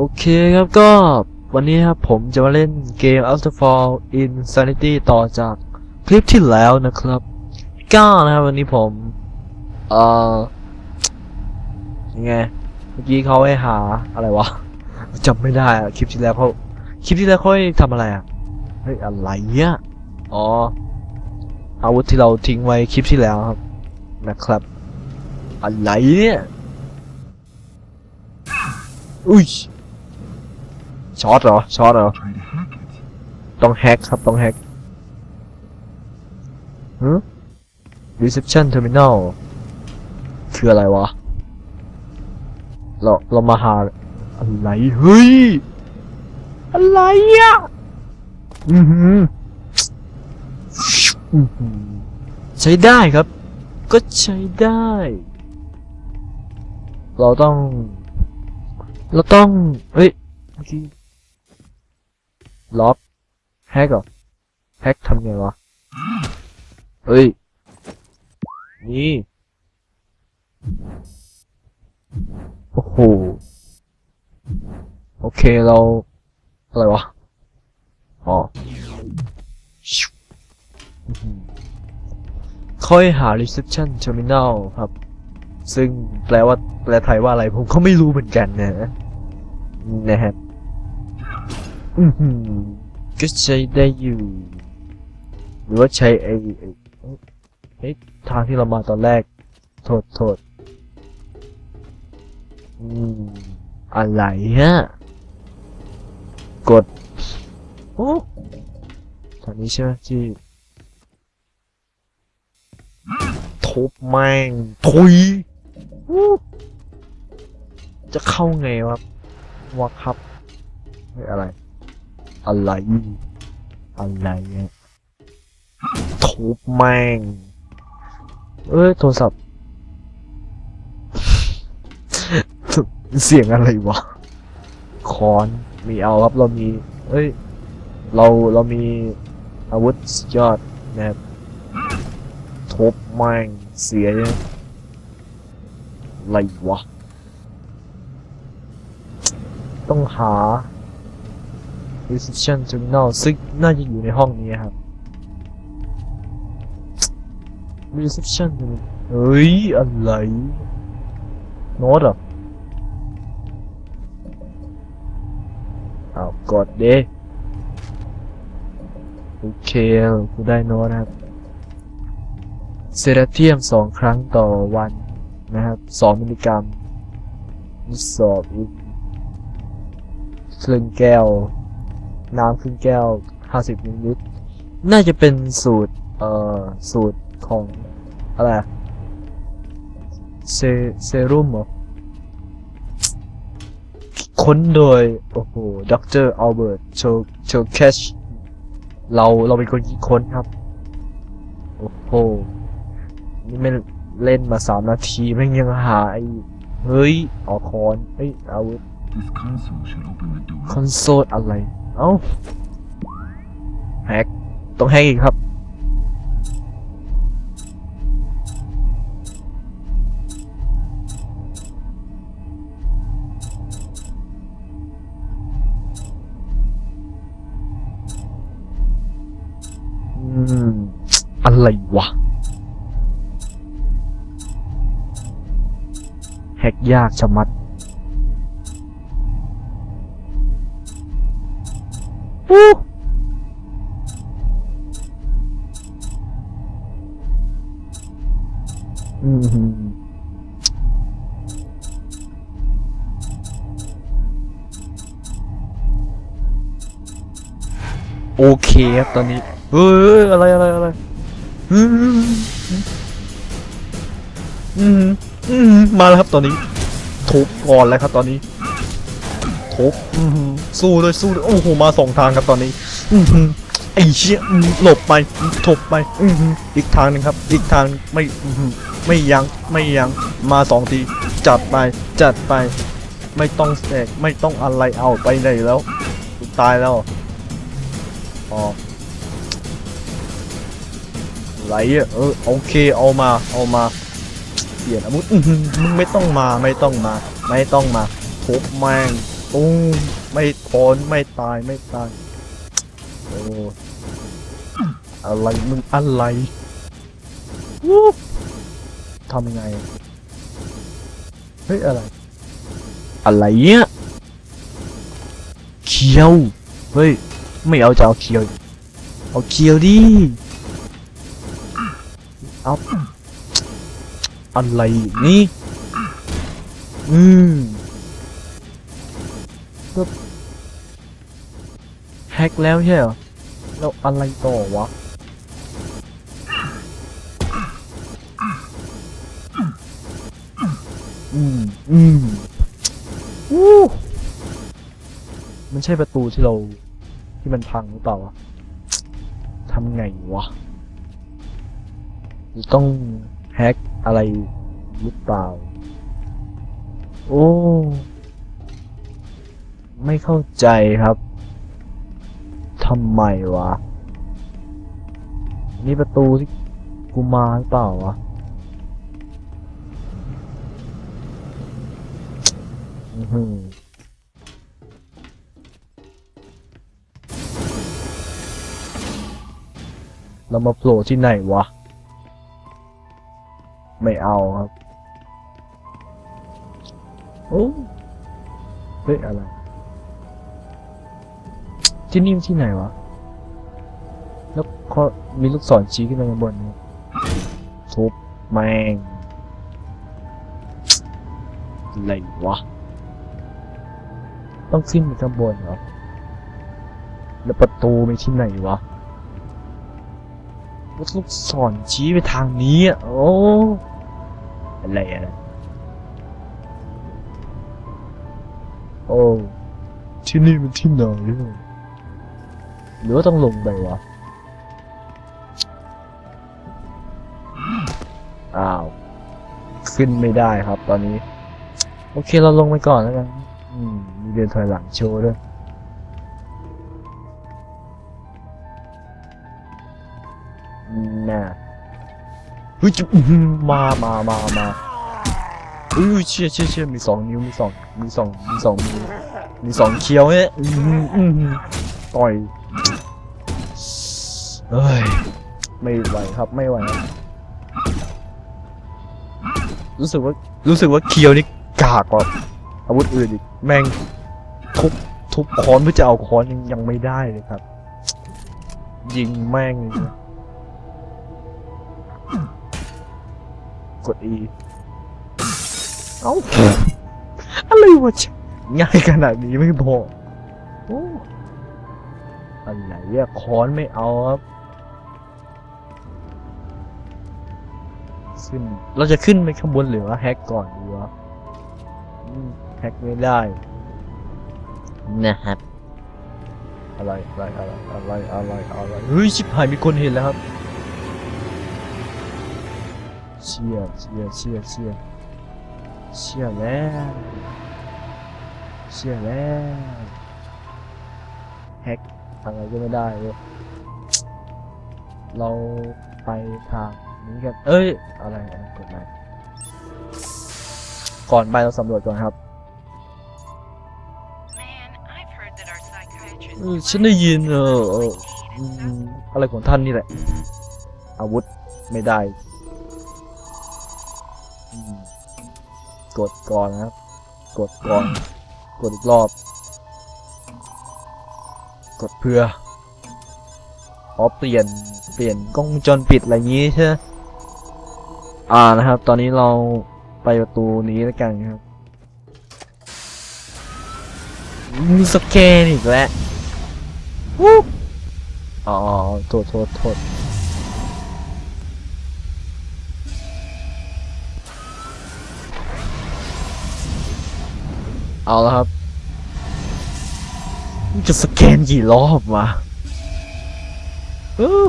โอเคครับก็วันนี้ครับผมจะมาเล่นเกม Afterfall Insanity ต่อจากคลิปที่แล้วนะครับก็นะครับวันนี้ผมเอ่อยังไงเมื่อกี้เขาให้หาอะไรวะจำไม่ได้คลิปที่แล้วเขาคลิปที่แล้วเขาทำอะไรอะเฮ้ยอะไรเนี่ยอ๋ออาวุธที่เราทิ้งไว้คลิปที่แล้วครับนะครับอะไรเนี่ยอุ้ย ช็อตเหรอช็อตเหรอต้องแฮกครับต้องแฮกฮึ reception terminal คืออะไรวะ เราเรามาหาอะไรเฮ้ย อะไรอะอือหืออื้อหือใช้ได้ครับ ก็ใช้ได้ เราต้อง เราต้อง เฮ้ยเมื่อกี้ ล็อกแฮกเหรอแฮกทำไงวะ เฮ้ย นี่ โอ้โห โอเคเรา อะไรวะ อ๋อค่อยหา reception terminal ครับ ซึ่งแปลว่าแปลไทยว่าอะไรผมก็ไม่รู้เหมือนกันนะนะฮะ อือหือก็ใช้ได้อยู่ หรือว่าใช้ไอ้ไอ้ทางที่เรามาตอนแรก โทษโทษอืมอะไรฮะ กด โอ้ทางนี้ใช่ไหมที่ทุบแม่งทุยจะเข้าไงวะวะครับ อะไร อะไร อะไรทุบแม่ง เอ้ย โทรศัพท์ เสียงอะไรวะ คอน มีเอาครับ เรามี เอ้ย เรา เรามีอาวุธยอดนะครับทุบแม่ง เสียอะไรวะ ต้องหา reception terminal ซึ่งน่าจะอยู่ในห้องนี้ครับ reception เฮ้ย อะไร โน้ตเหรออ้ากดเด้โอเคกูได้โน้ตนะครับเซราเทียมสองครั้งต่อวันนะครับสองมิลลิกรัมสอบอีกครึ่งแก้ว น้ำครึ่งแก้ว 50มิลลิลิตรน่าจะเป็นสูตร เอ่อ สูตรของ อะไรอะเซเซรุ่มเหรอค้นโดย โอ้โหดรอัลเบิร์ตโชโชแคชเราเราเป็นคนคิดค้นครับ โอ้โห นี่ไม่เล่นมาสามนาทีแม่งยังหาไอ้เฮ้ยออกคอนเฮ้ยอาวุธ This console should open the door. คอนโซลอะไร เอ้าแฮกต้องแฮกอีกครับ อืม อะไรวะ แฮกยากชะมัด อู้อืมโอเคครับตอนนี้เฮ้ยอะไรอะไรอะไรอืมอืมอืมมาแล้วครับตอนนี้ทุบก่อนแล้วครับตอนนี้ บอื้อหือสู้เลยสู้เลยโอ้โหมาสองทางครับตอนนี้ อือหือไอ้เชี่ยอื้อหลบไปถบไปอือหืออีกทางหนึ่งครับ อีกทางไม่อื้อหือไม่ยั้งไม่ยั้งมาสองทีจัดไปจัดไป ไม่ต้องแสกไม่ต้องอะไรเอาไปไหนแล้วกูตายแล้วอ๋อไหลอะเออโอเคเอามาเอามาเปลี่ยนอาวุธอื้อหือมึงไม่ต้องมาไม่ต้องมา ไม่ต้องมาทุบแม่ง ตุ้งไม่พ้นไม่ตายไม่ตายโอ้อะไรมึงอะไรวู้ทำยังไง เฮ้ยอะไร อะไรเนี่ยเคียว เฮ้ย ไม่เอาจะเอาเคียว เอาเคียวดิ เอาอะไรนี่ อืม ก็แฮกแล้วใช่เหรอแล้วอะไรต่อวะอืมอืมวู้มันใช่ประตูที่เราที่มันพังหรือเปล่าวะทำไงวะต้องแฮกอะไรหรือเปล่า โอ้ ไม่เข้าใจครับทำไมวะ นี่ประตูที่กูมาหรือเปล่าวะอื้อหือเรามาโผล่ที่ไหนวะ ไม่เอาครับ โอ้เฮ้ยอะไร ที่นี่มันที่ไหนวะ แล้วเขามีลูกศรชี้ขึ้นมาข้างบนนี้ทุบแมงอะไรวะ ต้องขึ้นไปข้างบนเหรอ แล้วประตูไปที่ไหนวะลูกศรชี้ไปทางนี้อะ โอ้ อะไรอะไรโอ้ ที่นี่มันที่ไหนเนี่ย หรือว่าต้องลงไปวะ อ้าว ขึ้นไม่ได้ครับตอนนี้ โอเคเราลงไปก่อนแล้วกัน อืม มีเดินถอยหลังโชว์ด้วยน่ะเฮ้ยจุ๊บมามามามาเฮ้ยเชี่ยเชี่ยเชี่ยมีสองนิ้วมีสองมีสองมีสองมีสองเคี้ยวเนี่ยต่อย เฮ้ยไม่ไหวครับไม่ไหวครับรู้สึกว่ารู้สึกว่าเคี้ยวนี่กากกว่าอาวุธอื่นอีกแม่งทุบทุบค้อนเพื่อจะเอาค้อนยังยังไม่ได้เลยครับ ยิงแม่งเลยนะกด E เอ้าอะไรวะง่ายขนาดนี้ไม่พอโอ้อะไรอะค้อนไม่เอาครับ ขึ้น เราจะขึ้นไปข้างบนหรือว่าแฮกก่อนดีวะอืมแฮกไม่ได้ นะครับ อะไรอะไรอะไรอะไรอะไรอะไรเฮ้ยชิบหายมีคนเห็นแล้วครับเชี่ยเชี่ยเชี่ยเชี่ยเชี่ยแล้วเชี่ยแล้วแฮกอะไรก็ไม่ได้เลยเราไปทาง นี้กันเอ้ยอะไรอะไรกดไหนก่อนไปเราสำรวจก่อนครับ Man, I've heard that our psychiatrist เออฉันได้ยินเออเอออืมอะไรของท่านนี่แหละ อาวุธไม่ได้อืมกดก่อนนะครับ กดก่อน กดอีกรอบ กดเพื่ออ๋อเปลี่ยน เปลี่ยนกล้องวงจรปิดอะไรอย่างงี้ใช่ไหม อ่านะครับ ตอนนี้เราไปประตูนี้แล้วกันครับมีสแกนอีกแล้ววู้อ๋อโทษโทษโทษเอาแล้วครับ จะสแกนกี่รอบวะเออ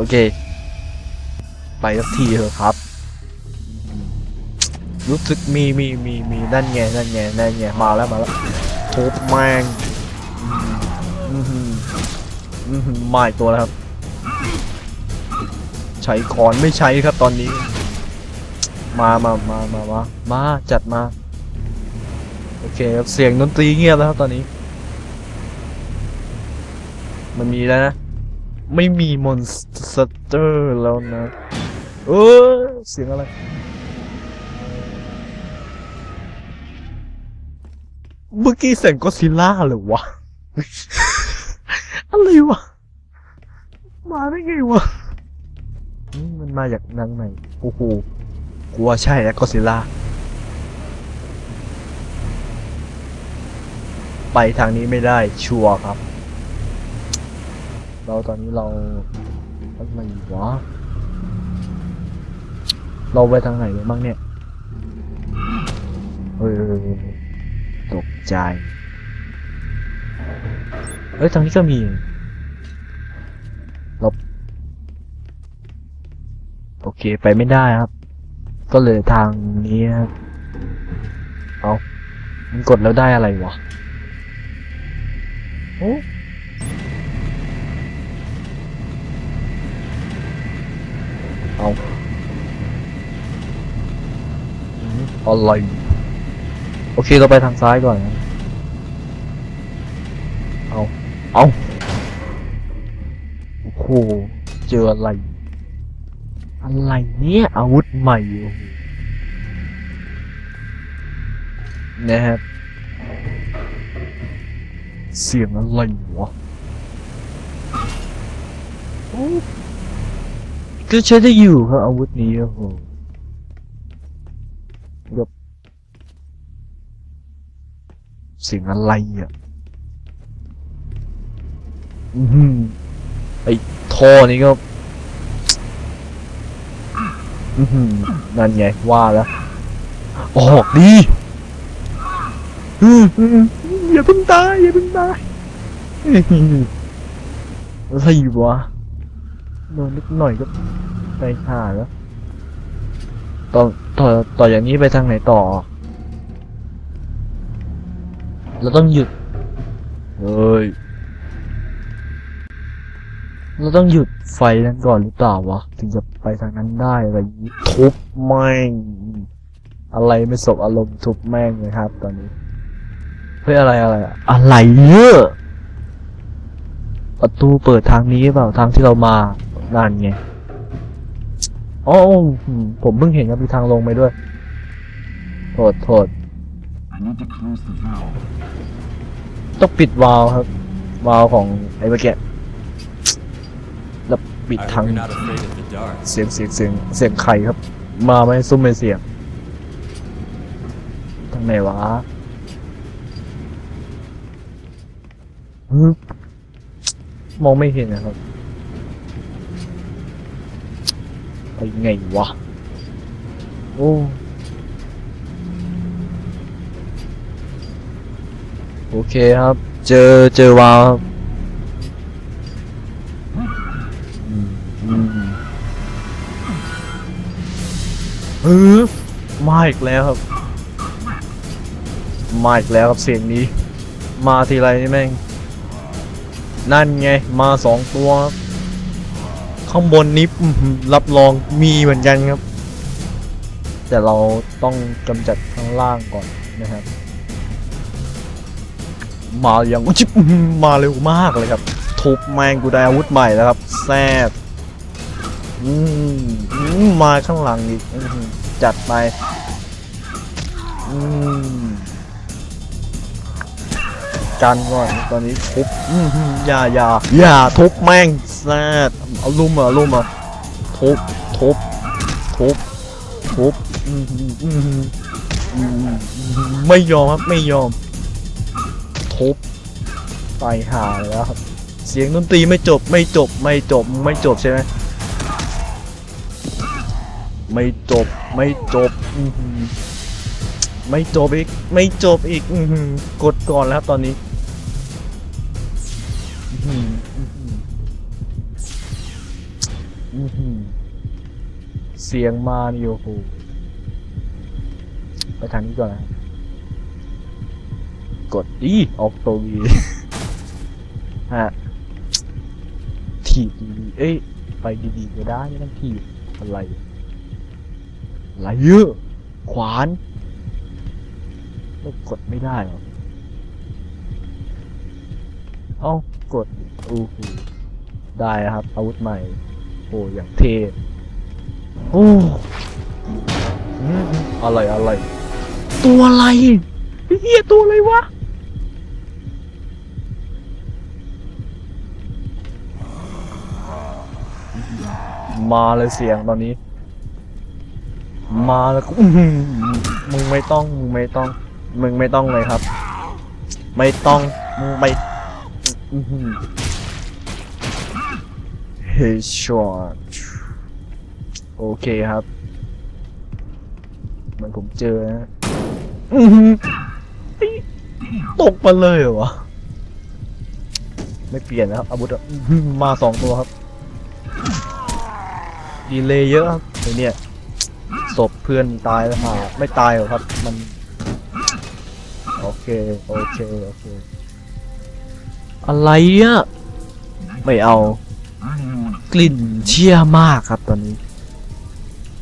โอเค ไปสักทีเถอะครับ รู้สึกมีมีมีมีนั่นไงนั่นไงนั่นไงมาแล้วมาแล้วทุบแมงอืมอืมอืมอืมมาอีกตัวแล้วครับชช้คอนไม่ใช้ครับตอนนี้ มามามามามามาจัดมา โอเคครับเสียงดนตรีเงียบแล้วครับตอนนี้ มันมีแล้วนะ ไม่มีมอนสเตอร์แล้วนะเออเสียงอะไร เมื่อกี้เสียงก็ซิล่าเลยวะ อะไรวะ มาได้ไงวะ มันมาจากนางไหน โอ้โหกลัวใช่แล้วก็ซิล่า ไปทางนี้ไม่ได้ชัวร์ครับ เราตอนนี้เราอะไรวะเราไปทางไหนบ้างเนี่ยเฮ้ยตกใจเฮ้ยทางนี้ก็มีเราโอเคไปไม่ได้ครับ ก็เลยทางนี้ครับ เอามันกดแล้วได้อะไรวะโอ้ เอาอะไรโอเคเราไปทางซ้ายก่อนนะเอาเอาโอ้โหเจออะไร อะไรเนี่ยอาวุธใหม่อ้โหนะครับเสียงอะไรวะโอ้ ก็ใช้ได้อยู่ครับอาวุธนี้โอ้โหแบบสียงอะไรอะอือหือไอ้ท่อนี้ก็อือหือนั่นไงว่าแล้วออกดีอืมอืมอย่าเพิ่งตายอย่าเพิ่งตายอื้อหืออะไรวะโดนนิดหน่อยก็ ไปหาแล้วต่อต่อต่ออย่างนี้ไปทางไหนต่อ เราต้องหยุด เฮ้ย เราต้องหยุดไฟนั้นก่อนหรือเปล่าวะ ถึงจะไปทางนั้นได้อะไรทุบแม่ง อะไรไม่สบอารมณ์ทุบแม่งเลยครับ ตอนนี้ เฮ้ยอะไรอะไร อะอะไรเนี่ยประตูเปิดทางนี้เปล่าทางที่เรามานั่นไง อ๋ออืมผมเพิ่งเห็นครับมีทางลงไปด้วย โทษโทษต้องปิดวาล์วครับ วาล์วของไอ้เมื่อกี้แล้วปิดทางเสียงเสียงเสียงเสียงใครครับ มาไหมซุ้มไม่เสียงทางไหนวะมองไม่เห็นนะครับ ไปไงวะ โอ้ โอเคครับ เจอเจอวาล์วครับอืมอืมเออมาอีกแล้วครับ มาอีกแล้วครับเสียงนี้ มาทีไรนี่แม่ง นั่นไง มาสองตัวครับ ข้างบนนี้รับรองมีเหมือนกันครับ แต่เราต้องกำจัดข้างล่างก่อนนะครับ มาอย่างจิบมาเร็วมากเลยครับทุบแมงกูได้อาวุธใหม่แล้วครับแซบมาข้างหลังอีกจัดไปกันก่อนตอนนี้ทุบอย่าอย่าอย่าทุบแม่งแซด เอาลุมอะลุมอะทุบทุบทุบทุบไม่ยอมครับไม่ยอมทุบไปหาแล้วครับเสียงดนตรีไม่จบไม่จบไม่จบไม่จบใช่ไหมไม่จบไม่จบไม่จบอีกไม่จบอีกกดก่อนแล้วครับตอนนี้ เสียงมานี่โอ้โหไปทางนี้ก่อนนะครับกดดีออกตัววีฮะทีดีเอ้ย ไปดีๆก็ได้ไม่ต้องทีบอะไรอะไรเยอะ ขวานไม่กดไม่ได้เหรอ เอ้ากด อู้หูได้ครับ อาวุธใหม่ โอ้อย่างเท่โอ้อะไรอะไร ตัวอะไรเฮียตัวอะไรวะมาเลยเสียงตอนนี้ มาแล้วก็อื้อหือมึงไม่ต้องมึงไม่ต้อง มึงไม่ต้องเลยครับ ไม่ต้องมึงไม่ Headshot โอเคครับ มันผมเจอนะตกมาเลยเหรอวะ ไม่เปลี่ยนนะครับ อาวุธมาสองตัวครับ ดีเลยเยอะครับไอเนี่ยศพเพื่อนตายแล้วหาไม่ตายหรอครับ มัน โอเค โอเค โอเค อะไรอะ ไม่เอา กลิ่นเชี่ยมากครับตอนนี้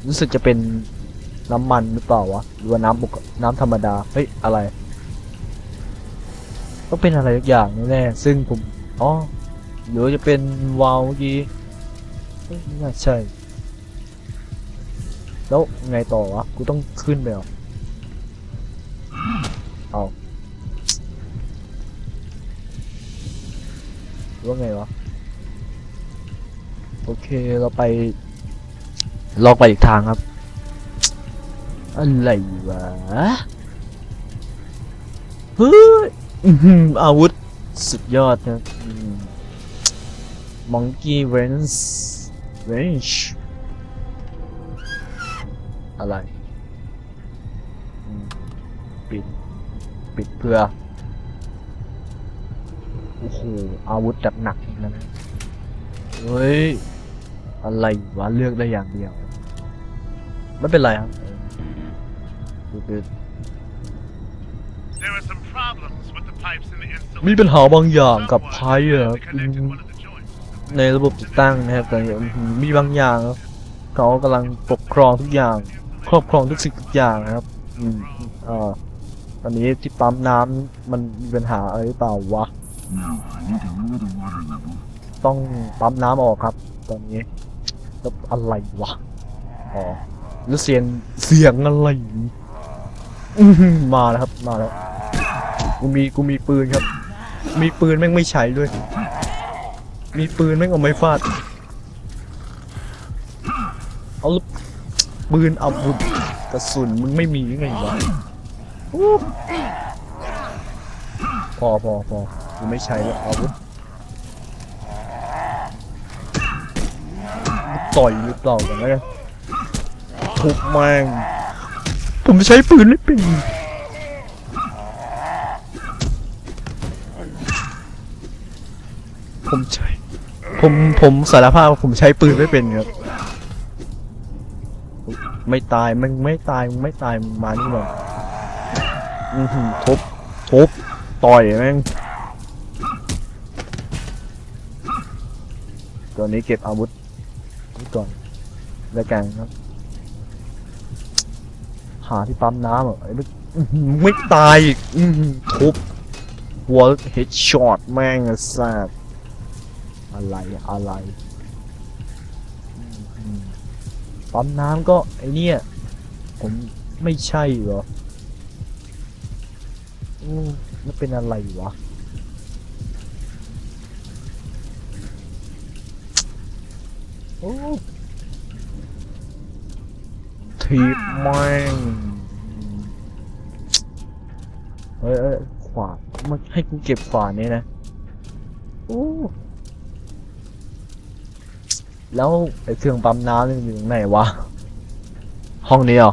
รู้สึกจะเป็นน้ำมันหรือเปล่าวะหรือว่าน้ำปกน้ำธรรมดาเฮ้ยอะไรต้องเป็นอะไรสักอย่างแน่ๆซึ่งผมอ๋อหรือจะเป็นวาล์วเมื่อกี้ไม่น่าใช่ แล้วไงต่อวะกูต้องขึ้นไปหรอเอาหรือว่าไงวะ โอเคเราไป ลองไปอีกทางครับ อะไรวะเฮ้ยอาวุธสุดยอดนะมังกี้เวนส์เวนช์อะไรปิด ปิดเพื่อ โอ้โห อาวุธหนักๆอีกนะเฮ้ย อะไรวะเลือกได้อย่างเดียว ไม่เป็นไรครับดูดู There are some problems with the pipes in the installation. มีปัญหาบางอย่างกับไพ่อะครับ Someone อื connected ม one of the joints. ในระบบติดตั้งนะครับแต่มีบางอย่างครับเขากำลังปกครองทุกอย่าง ครอบครองทุกสิ่งทุกอย่างนะครับอืมอ่าตอนนี้ที่ปั๊มน้ำมันมีปัญหาอะไรหรือเปล่าวะ Now, I need to lower the water level. ต้องปั๊มน้ำออกครับ ตอนนี้ อะไรวะ อ๋อแล้วเสียงเสียงอะไรมาแล้วครับ มาแล้ว กูมีกูมีปืนครับ มีปืนแม่งไม่ใช้ด้วย มีปืนแม่งเอาไม่ฟาด เอาลูกปืนอาวุธกระสุนมึงไม่มียังไงวะพอพอพอกูไม่ใช้แล้วอาวุธ ต่อยหรือเปล่ากันแล้วกันทุบแม่งผมใช้ปืนไม่เป็นผมใช้ ผมผมสารภาพว่าผมใช้ปืนไม่เป็นครับ ไม่ตายมึงไม่ตายมึงไม่ตายมึงมานี่หรอกอือหือทุบทุบต่อยแม่งตัวนี้เก็บอาวุธ ไว้ก่อนแล้วกันครับ หาที่ปั๊มน้ำเหรอไอ้ไม่อื้อหือไม่ตายอีกอื้อหือทุบหัวเฮดช็อตแม่งอะแซ่บอะไรอะไรอื้อหือปั๊มน้ำก็ไอเนี่ย ผมไม่ใช่เหรออืมมันเป็นอะไรวะ โอ้ ทีบแม่งเอ้ยเอ้ยขวานมันให้กูเก็บขวานนี่นะโอ้แล้วไอ้เครื่องปั๊มน้ำนี่มันอยู่ตรงไหนวะ ห้องนี้เหรอ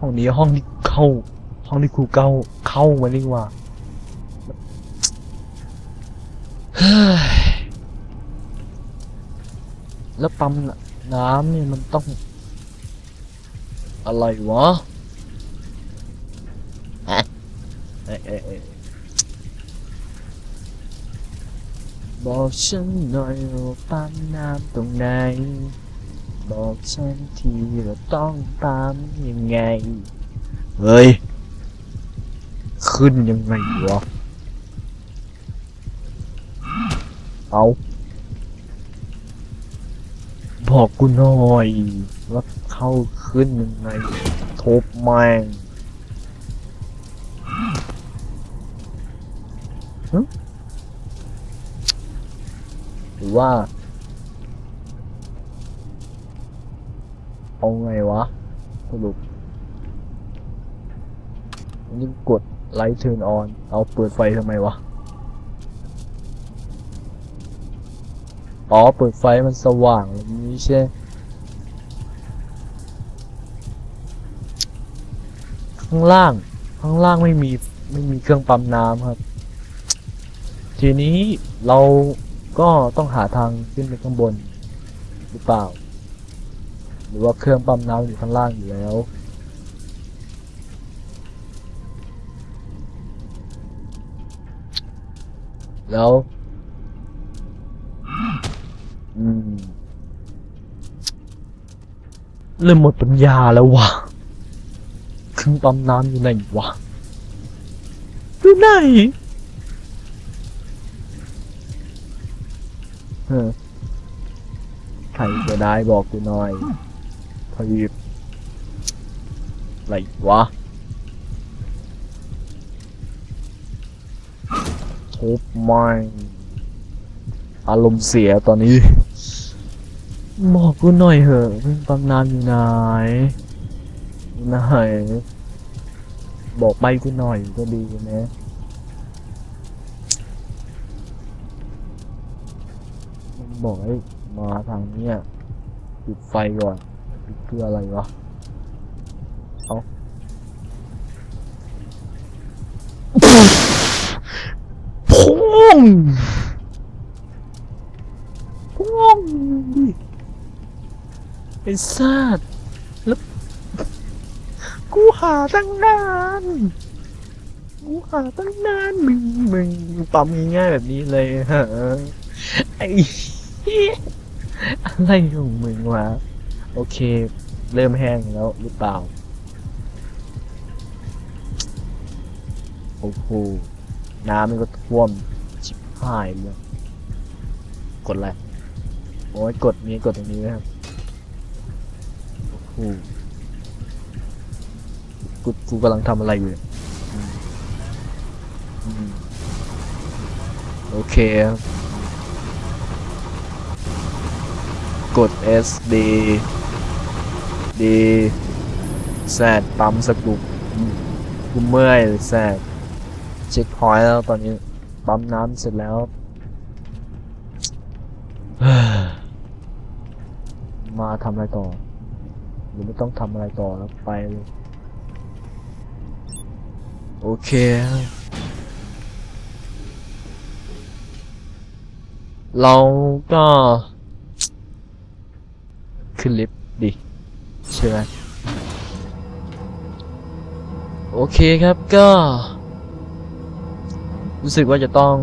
ห้องนี้ห้องที่เข้า ห้องที่ครูเข้าเข้ามานี่หว่า เฮ้ย แล้วปั๊มน้ำนี่มันต้อง อะไรวะฮะเอ้ยเอ้ยเอ้ยบอกฉันหน่อยว่าปั๊มน้ำตรงไหน บอกฉันทีว่าต้องปั๊มยังไง เฮ้ย ขึ้นยังไงวะ เอาบอกกูหน่อยว่าเข้าขึ้นยังไงทบแมงหรือว่า เอาไงวะสรุปนนี่กดไลท์เทิร์นออน เอาเปิดไฟทำไมวะ อ๋อ เปิดไฟมันสว่างแบบนี้ใช่ข้างล่าง ข้างล่างไม่มีไม่มีเครื่องปั๊มน้ำครับ ทีนี้เราก็ต้องหาทางขึ้นไปข้างบนหรือเปล่า หรือว่าเครื่องปั๊มน้ำอยู่ข้างล่างอยู่แล้วแล้ว เริ่มหมดปัญญาแล้ววะเครื่องปั๊มน้ำอยู่ไหนวะอยู่ไหนเออใครจะได้บอกกูหน่อยพอดีอะไรวะทุบไม้อารมณ์เสียตอนนี้ บอกกูหน่อยเหอะเครื่องปั๊มน้ำอยู่ไหนอยู่ไหนบอกใบกูหน่อยก็ดีนะมันบอกให้มาทางเนี้ยปิดไฟก่อนปิดเพื่ออะไรวะเอาพุ่ง อ้สัตว์แล้วกูหาตั้งนาน กูหาตั้งนานมึงมึงมึงปั๊มง่ายๆแบบนี้เลยฮะไอ้อะไรของมึงวะโอเค เริ่มแห้งแล้วหรือเปล่า โอ้โห น้ำมันก็ท่วม ชิบหายเลย กดอะไรโอ้ยกดนี้กดตรงนี้นะครับ กูกูกำลังทำอะไรอยู่โอเค กด S D D แซดปั๊มสกุปกูเมื่อยแซดเช็คพอยต์แล้วตอนนี้ ปั๊มน้ำเสร็จแล้ว มาทำอะไรต่อ รือไม่ต้องทำอะไรต่อแล้วไปเลยโอเค เราก็ ขึ้นลิฟต์ดิใช่ไหมโอเคครับก็ รู้สึกว่าจะต้อง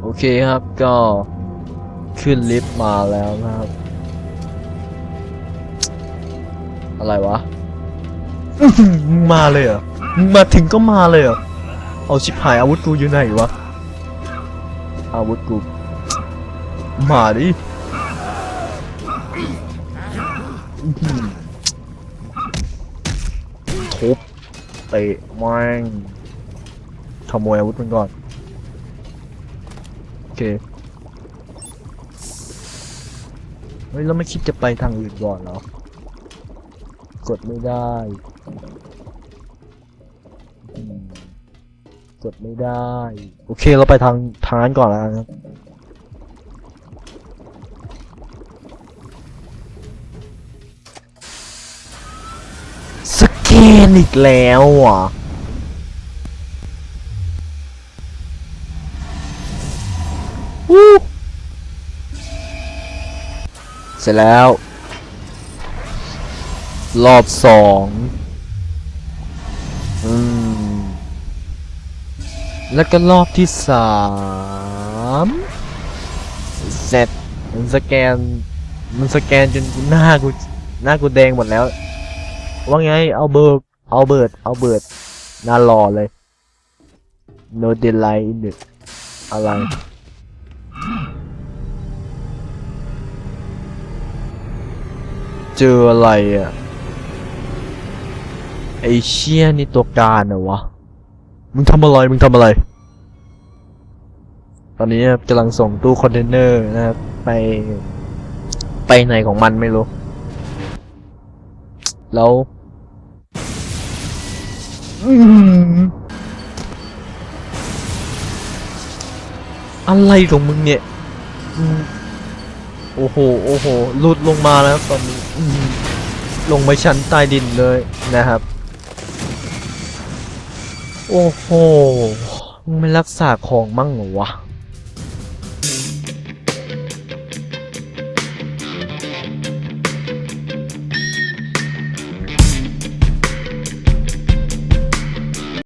โอเคครับก็ ขึ้นลิฟต์มาแล้วนะครับ อะไรวะมาเลยเหรอมึงมาถึงก็มาเลยเหรอเอาชิบหายอาวุธกูอยู่ไหนวะ อาวุธกู มาดิทุบเตะแม่งขโมยอาวุธมันก่อน โอเค ฮ้ยแล้วไม่คิดจะไปทางอื่นก่อนเหรอกดไม่ได้ กดไม่ได้ โอเคเราไปทางทางนั้นก่อนแล้วนะครับสแกนอีกแล้วอะ สร็จแล้ว รอบสองอืม แล้วก็รอบที่สามเสร็จมันสแกน มันสแกนจนหน้ากูหน้ากูแดงหมดแล้ว ว่าไงเอาเบิร์กเอาเบิร์ดเอาเบิร์ดน้ารอเลย no delay in it อะไร เจออะไรอะ ไอเชี่ยนี่ตัวการเหรอวะ มึงทำอะไร มึงทำอะไร ตอนนี้กำลังส่งตู้คอนเทนเนอร์นะครับไป ไปไหนของมันไม่รู้ แล้วอะไรของมึงเนี่ย โอ้โห โอ้โหหลุดลงมาแล้วตอนนี้ลงไปชั้นใต้ดินเลยนะครับ โอ้โหมึงไม่รักษาของมั่งเหรอวะ